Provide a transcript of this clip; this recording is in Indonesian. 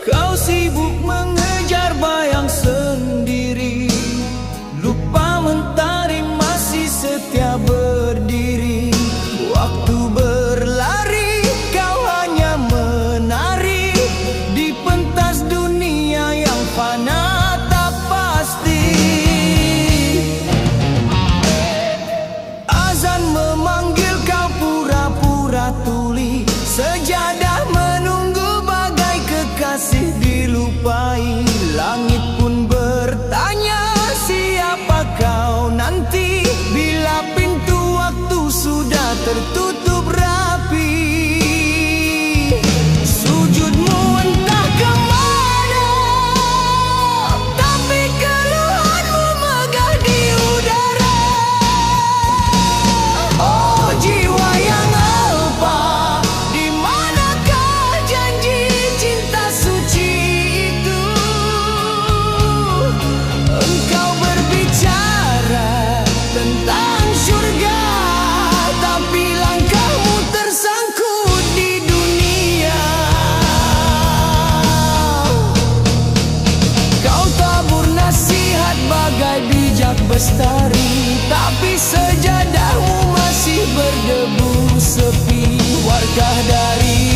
Kau sibuk mengejar bayang sendiri. Lupa mentari masih setia berdiri. Waktu berlari kau hanya menari. Di pentas dunia yang fana tak pasti. Azan memanggil kau pura-pura tuli. Sejak tortuga. lestari Tapi sejadahmu masih berdebu sepi. Warkah dari